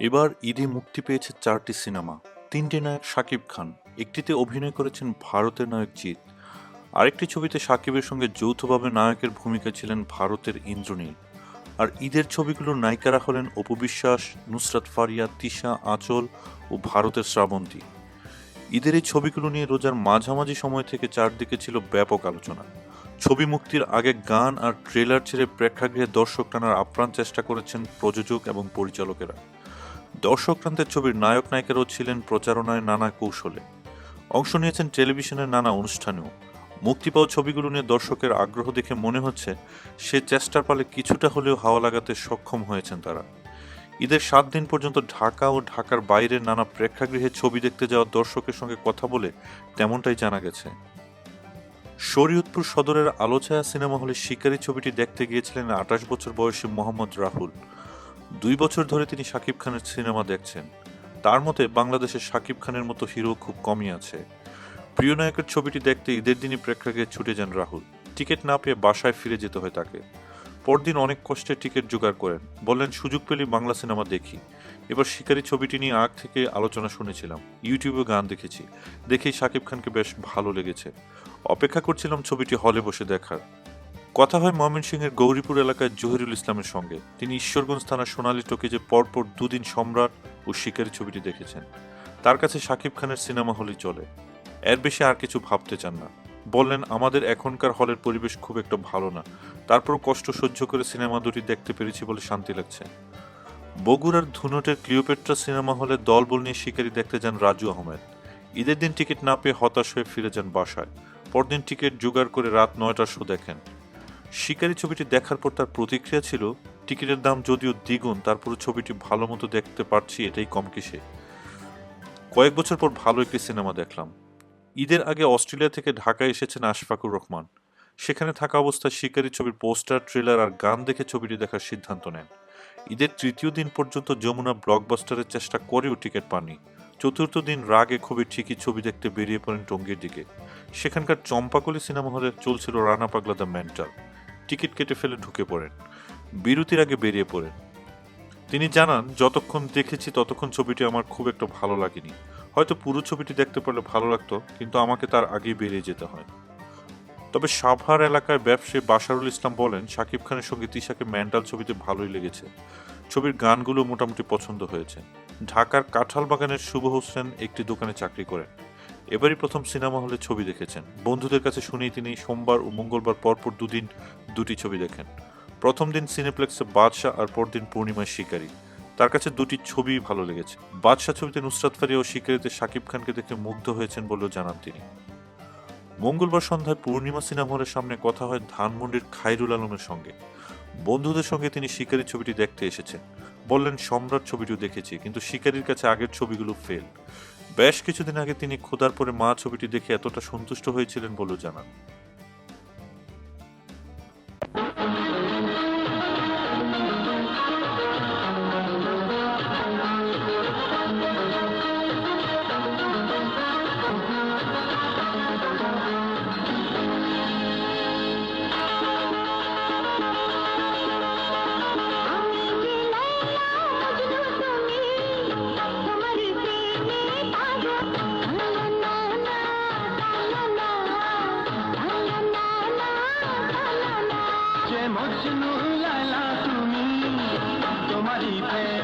এবার ঈদে মুক্তি পেয়েছে চারটি সিনেমা, তিনটি নায়ক শাকিব খান, একটিতে অভিনয় করেছেন ভারতের নায়ক জিৎ। আরেকটি ছবিতে শাকিবের সঙ্গে যৌথভাবে নায়কের ভূমিকা ছিলেন ভারতের ইন্দ্রনীল। আর ঈদের ছবিগুলোর নায়িকারা হলেন অপু বিশ্বাস, নুসরাত ফারিয়া, তিশা আঁচল ও ভারতের শ্রাবন্তী। ঈদের এই ছবিগুলো নিয়ে রোজার মাঝামাঝি সময় থেকে চারদিকে ছিল ব্যাপক আলোচনা। ছবি মুক্তির আগে গান আর ট্রেলার ছেড়ে প্রেক্ষাগৃহে দর্শক টানার আপ্রাণ চেষ্টা করেছেন প্রযোজক এবং পরিচালকেরা। দর্শকক্রান্তের ছবির নায়ক নায়িকারাও ছিলেন প্রচারণায় নানা কৌশলে। অংশ নিয়েছেন টেলিভিশনের নানা অনুষ্ঠানেও। মুক্তি পাওয়া ছবিগুলো নিয়ে দর্শকের আগ্রহ দেখে মনে হচ্ছে, সে চেষ্টার পালে কিছুটা হলেও হাওয়া লাগাতে সক্ষম হয়েছেন তারা। ঈদের সাত দিন পর্যন্ত ঢাকা ও ঢাকার বাইরের নানা প্রেক্ষাগৃহে ছবি দেখতে যাওয়া দর্শকের সঙ্গে কথা বলে তেমনটাই জানা গেছে। শরীয়তপুর সদরের আলোছায়া সিনেমা হলে শিকারী ছবিটি দেখতে গিয়েছিলেন আঠাশ বছর বয়সী মোহাম্মদ রাহুল। দুই বছর ধরে তিনি শাকিব খানের সিনেমা দেখছেন। তার মতে বাংলাদেশের শাকিব খানের মতো হিরো খুব কমই আছে। প্রিয় নায়কের ছবিটি দেখতে ঈদের দিনই প্রেক্ষাগৃহে ছুটে যান রাহুল। টিকিট না পেয়ে বাসায় ফিরে যেতে হয় তাকে। পরদিন অনেক কষ্টে টিকিট জোগাড় করেন। বললেন, সুযোগ পেলেই বাংলা সিনেমা দেখি। এবার শিকারী ছবিটি নিয়ে আগ থেকে আলোচনা শুনেছিলাম। ইউটিউবে গান দেখেছি। দেখেই শাকিব খানকে বেশ ভালো লেগেছে। অপেক্ষা করছিলাম ছবিটি হলে বসে দেখার। কথা হয় ময়মনসিংহের গৌরীপুর এলাকায় জহিরুল ইসলামের সঙ্গে। তিনি ঈশ্বরগঞ্জ থানার সোনালী টকিজে পরপর দুদিন সম্রাট ও শিকারী ছবিটি দেখেছেন। তার কাছে শাকিব খানের সিনেমা হলই চলে। এর বেশি আর কিছু ভাবতে চান না। বললেন, আমাদের এখনকার হলের পরিবেশ খুব একটা ভালো না। তারপর কষ্ট সহ্য করে সিনেমা দুটি দেখতে পেরেছি বলে শান্তি লাগছে। বগুড়ার ধুনটের ক্লিওপেট্রা সিনেমা হলে দলবল নিয়ে শিকারী দেখতে যান রাজু আহমেদ। ঈদের দিন টিকিট না পেয়ে হতাশ হয়ে ফিরে যান বাসায়। পরদিন টিকিট জোগাড় করে রাত নয়টার শো দেখেন। শিকারী ছবিটি দেখার পর তার প্রতিক্রিয়া ছিল, টিকিটের দাম যদিও দ্বিগুণ তারপর ছবিটি ভালো মতো দেখতে পারছি, এটাই কম কিসে। কয়েক বছর পর ভালো একটি সিনেমা দেখলাম। ঈদের আগে অস্ট্রেলিয়া থেকে ঢাকায় এসেছেন আশফাকুর রহমান। সেখানে থাকা অবস্থায় শিকারী ছবির পোস্টার, ট্রেলার আর গান দেখে ছবিটি দেখার সিদ্ধান্ত নেন। ঈদের তৃতীয় দিন পর্যন্ত যমুনা ব্লকবাস্টারের চেষ্টা করেও টিকিট পাননি। চতুর্থ দিন রাগে খুবই ঠিকই ছবি দেখতে বেরিয়ে পড়েন টঙ্গীর দিকে। সেখানকার চম্পাকলি সিনেমা হলে চলছিল রানা পাগলা দ্য মেন্টাল টিকিট কেটে ফেলে ঢুকে পড়েন। বিরতির আগে বেরিয়ে পড়েন। তিনি জানান, যতক্ষণ দেখেছি ততক্ষণ ছবিটি আমার খুব একটা ভালো লাগেনি। হয়তো পুরো ছবিটি দেখতে পারলে ভালো লাগতো, কিন্তু আমাকে তার আগেই বেরিয়ে যেতে হয়। তবে সাভার এলাকায় ব্যবসায়ী বাশারুল ইসলাম বলেন, শাকিব খানের সঙ্গে তিশাকে মেন্টাল ছবিতে ভালোই লেগেছে। ছবির গানগুলো মোটামুটি পছন্দ হয়েছে। ঢাকার কাঁঠাল বাগানের শুভ হোসেন একটি দোকানে চাকরি করেন। এবারই প্রথম সিনেমা হলে ছবি দেখেছেন। বন্ধুদের কাছে শুনেই তিনি সোমবার ও মঙ্গলবার পরপর দুদিন দুটি ছবি দেখেন। প্রথম দিন সিনেপ্লেক্সে বাদশাহ আর পরদিন পূর্ণিমার শিকারী। তার কাছে দুটি ছবি ভালো লেগেছে। বাদশাহ ছবিতে নুসরাত ফারিয়া ও শিকারিতে শাকিব খানকে দেখে মুগ্ধ হয়েছেন বলেও জানান তিনি। মঙ্গলবার সন্ধ্যায় পূর্ণিমা সিনেমা হলের সামনে কথা হয় ধানমন্ডির খাইরুল আলমের সঙ্গে। বন্ধুদের সঙ্গে তিনি শিকারী ছবিটি দেখতে এসেছেন। বললেন, সম্রাট ছবিটিও দেখেছি, কিন্তু শিকারীর কাছে আগের ছবিগুলো ফেল বেশ কিছুদিন আগে তিনি খোদার পরে মা ছবিটি দেখে এতটা সন্তুষ্ট হয়েছিলেন বলেও জানান। মজনু লালা তুমি তোমারই প্রেম